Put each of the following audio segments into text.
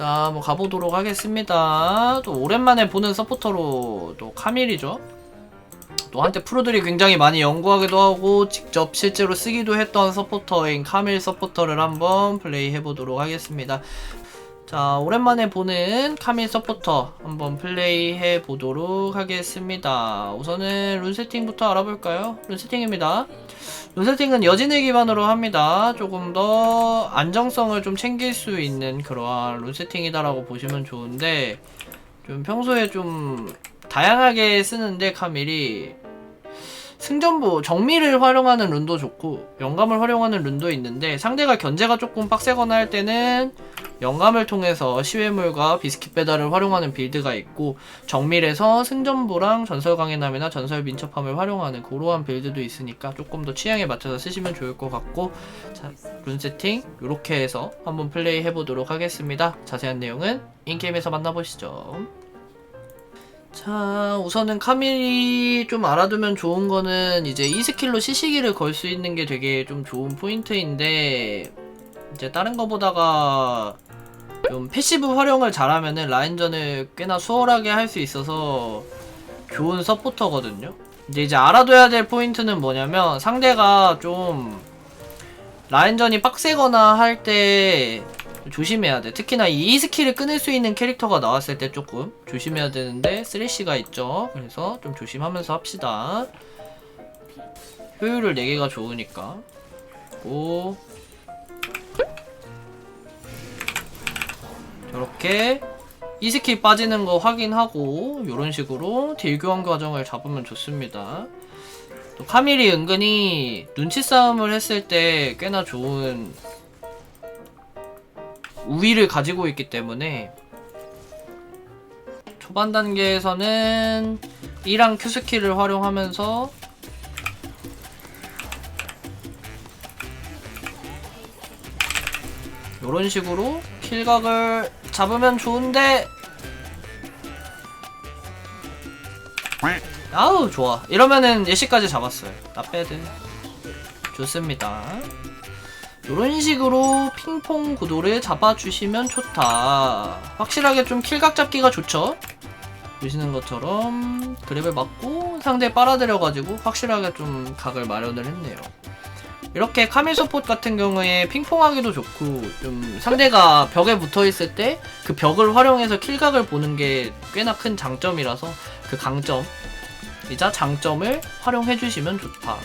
자, 한번 가보도록 하겠습니다. 또 오랜만에 보는 서포터로 또 카밀이죠. 또 한때 프로들이 굉장히 많이 연구하기도 하고 직접 실제로 쓰기도 했던 서포터인 카밀 서포터를 한번 플레이 해보도록 하겠습니다. 자, 오랜만에 보는 카밀 서포터 한번 플레이 해 보도록 하겠습니다. 우선은 룬 세팅부터 알아볼까요? 룬 세팅입니다. 룬 세팅은 여진을 기반으로 합니다. 조금 더 안정성을 좀 챙길 수 있는 그러한 룬 세팅이다라고 보시면 좋은데 좀 평소에 좀 다양하게 쓰는데 카밀이 승전부 정미를 활용하는 룬도 좋고 영감을 활용하는 룬도 있는데 상대가 견제가 조금 빡세거나 할 때는 영감을 통해서 시외물과 비스킷 배달을 활용하는 빌드가 있고 정밀에서 승전부랑 전설 강해남이나 전설 민첩함을 활용하는 그러한 빌드도 있으니까 조금 더 취향에 맞춰서 쓰시면 좋을 것 같고 자, 룬 세팅 이렇게 해서 한번 플레이 해보도록 하겠습니다. 자세한 내용은 인게임에서 만나보시죠. 자, 우선은 카밀이 좀 알아두면 좋은 거는 이제 이 스킬로 시시기를 걸 수 있는 게 되게 좀 좋은 포인트인데 이제 다른 거보다가 좀 패시브 활용을 잘하면은 라인전을 꽤나 수월하게 할 수 있어서 좋은 서포터거든요. 근데 이제 알아둬야 될 포인트는 뭐냐면 상대가 좀 라인전이 빡세거나 할 때 조심해야 돼. 특히나 이 스킬을 끊을 수 있는 캐릭터가 나왔을 때 조금 조심해야 되는데 쓰레쉬가 있죠. 그래서 좀 조심하면서 합시다. 효율을 4개가 좋으니까. 오. 저렇게 이 스킬 빠지는 거 확인하고 이런 식으로 딜 교환 과정을 잡으면 좋습니다. 또 카밀이 은근히 눈치 싸움을 했을 때 꽤나 좋은 우위를 가지고 있기 때문에 초반 단계에서는 E랑 Q 스킬을 활용하면서 이런 식으로 킬각을 잡으면 좋은데 아우 좋아. 이러면은 예시까지 잡았어요. 나 빼드. 좋습니다 이런 식으로 핑퐁 구도를 잡아주시면 좋다. 확실하게 좀 킬각 잡기가 좋죠? 보시는 것처럼 그랩을 맞고 상대에 빨아들여가지고 확실하게 좀 각을 마련을 했네요. 이렇게 카밀 서폿 같은 경우에 핑퐁하기도 좋고 좀 상대가 벽에 붙어 있을 때 그 벽을 활용해서 킬각을 보는 게 꽤나 큰 장점이라서 그 강점이자 장점을 활용해 주시면 좋다.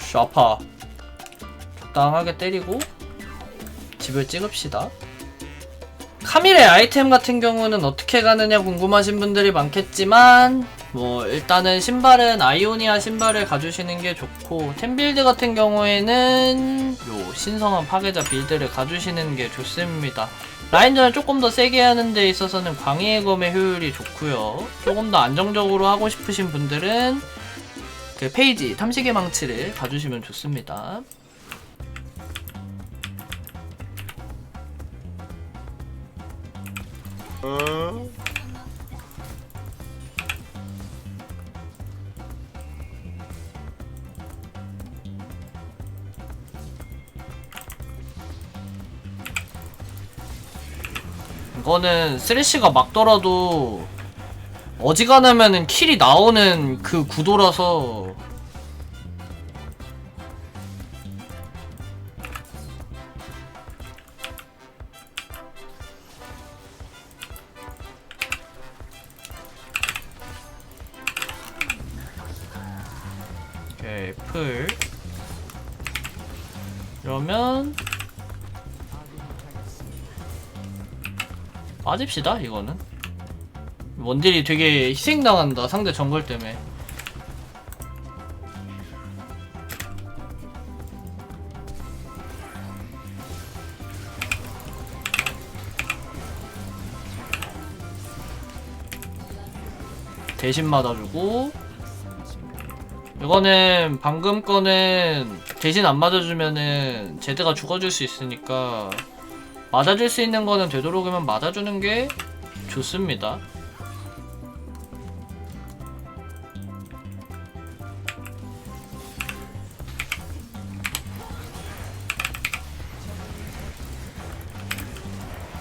우씨 아파. 적당하게 때리고 집을 찍읍시다. 카밀의 아이템 같은 경우는 어떻게 가느냐 궁금하신 분들이 많겠지만 뭐 일단은 신발은 아이오니아 신발을 가주시는 게 좋고 템 빌드 같은 경우에는 요 신성한 파괴자 빌드를 가주시는 게 좋습니다. 라인전을 조금 더 세게 하는 데 있어서는 광희의 검의 효율이 좋고요. 조금 더 안정적으로 하고 싶으신 분들은 그 페이지 탐식의 망치를 봐주시면 좋습니다. 이거는 쓰레쉬가 막더라도 어지간하면은 킬이 나오는 그 구도라서 풀 그러면 빠집시다 이거는. 원딜이 되게 희생당한다 상대 정글 때문에. 대신 맞아주고 이거는 방금 거는 대신 안 맞아주면은 제드가 죽어줄 수 있으니까 맞아줄 수 있는 거는 되도록이면 맞아주는 게 좋습니다.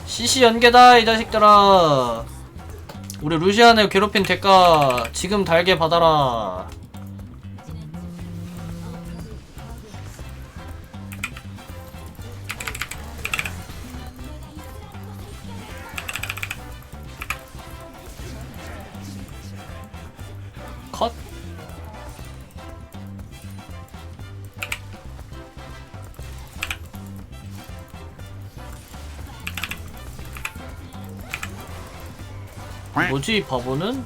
CC 연계다 이 자식들아 우리 루시안을 괴롭힌 대가 지금 달게 받아라 뭐지 이 바보는?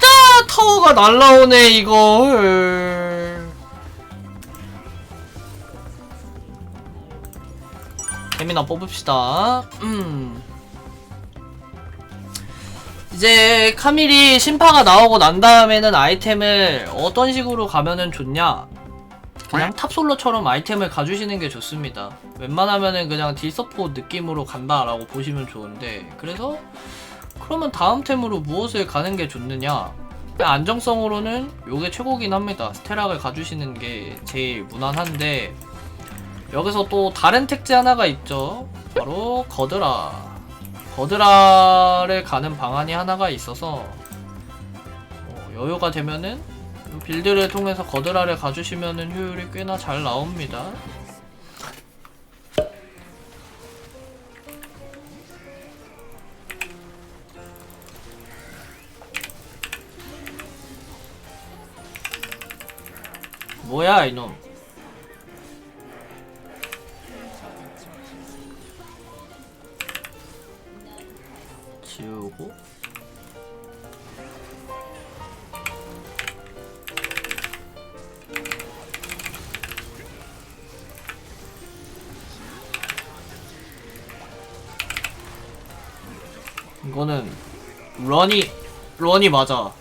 짜 타워가 날라오네 이걸. 재미나 뽑읍시다. 음. 이제 카밀이 심파가 나오고 난 다음에는 아이템을 어떤 식으로 가면은 좋냐 그냥 탑솔로처럼 아이템을 가주시는 게 좋습니다. 웬만하면은 그냥 딜서포 느낌으로 간다라고 보시면 좋은데 그래서 그러면 다음 템으로 무엇을 가는 게 좋느냐? 안정성으로는 요게 최고긴 합니다. 스테락을 가주시는 게 제일 무난한데 여기서 또 다른 택지 하나가 있죠. 바로 거드라. 거드라를 가는 방안이 하나가 있어서 어, 여유가 되면은 빌드를 통해서 거드라를 가주시면은 효율이 꽤나 잘 나옵니다. 뭐야 이놈 지우고 이거는 런이 런이 맞아.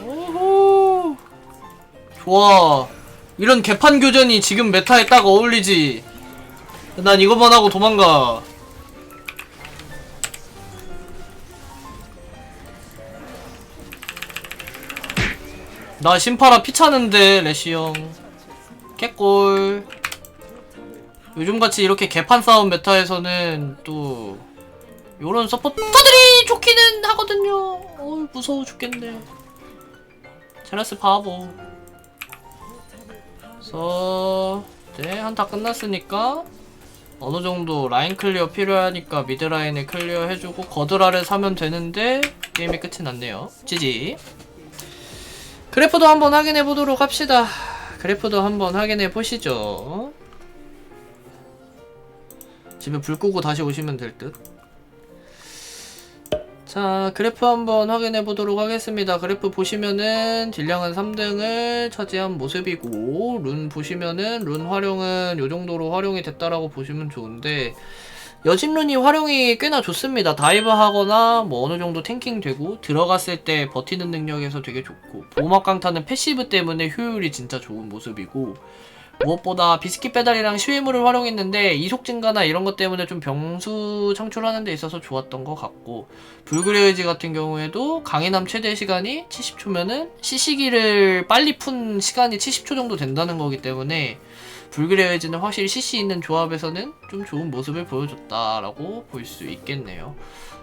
오호 좋아. 이런 개판 교전이 지금 메타에 딱 어울리지. 난 이것만 하고 도망가. 나 심파라 피차는데 레시 형. 개꿀. 요즘같이 이렇게 개판 싸움 메타에서는 또 요런 서포터들이 좋기는 하거든요. 어 무서워 죽겠네. 제라스 바보. 그래서 네 한타 끝났으니까 어느 정도 라인 클리어 필요하니까 미드 라인을 클리어 해주고 거드라를 사면 되는데 게임이 끝이 났네요. 지지 그래프도 한번 확인해 보도록 합시다. 그래프도 한번 확인해 보시죠. 집에 불 끄고 다시 오시면 될 듯. 자, 그래프 한번 확인해 보도록 하겠습니다. 그래프 보시면은 딜량은 3등을 차지한 모습이고, 룬 보시면은 룬 활용은 요 정도로 활용이 됐다라고 보시면 좋은데, 여진룬이 활용이 꽤나 좋습니다. 다이브 하거나 뭐 어느 정도 탱킹 되고 들어갔을 때 버티는 능력에서 되게 좋고 보호막 강타는 패시브 때문에 효율이 진짜 좋은 모습이고 무엇보다 비스킷 페달이랑 시외물을 활용했는데 이속 증가나 이런 것 때문에 좀 병수 창출하는 데 있어서 좋았던 것 같고 불그레이지 같은 경우에도 강인함 최대 시간이 70초면은 시시기를 빨리 푼 시간이 70초 정도 된다는 거기 때문에 불그레이즈는 확실히 CC 있는 조합에서는 좀 좋은 모습을 보여줬다라고 볼 수 있겠네요.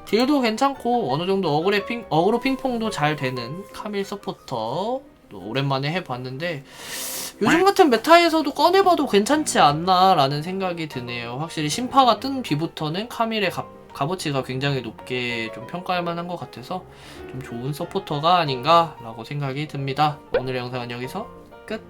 딜도 괜찮고 어느 정도 어그레 핑, 어그로 핑퐁도 잘 되는 카밀 서포터 또 오랜만에 해봤는데 요즘 같은 메타에서도 꺼내봐도 괜찮지 않나라는 생각이 드네요. 확실히 심파가 뜬 뒤부터는 카밀의 값, 값어치가 굉장히 높게 좀 평가할 만한 것 같아서 좀 좋은 서포터가 아닌가라고 생각이 듭니다. 오늘의 영상은 여기서 끝!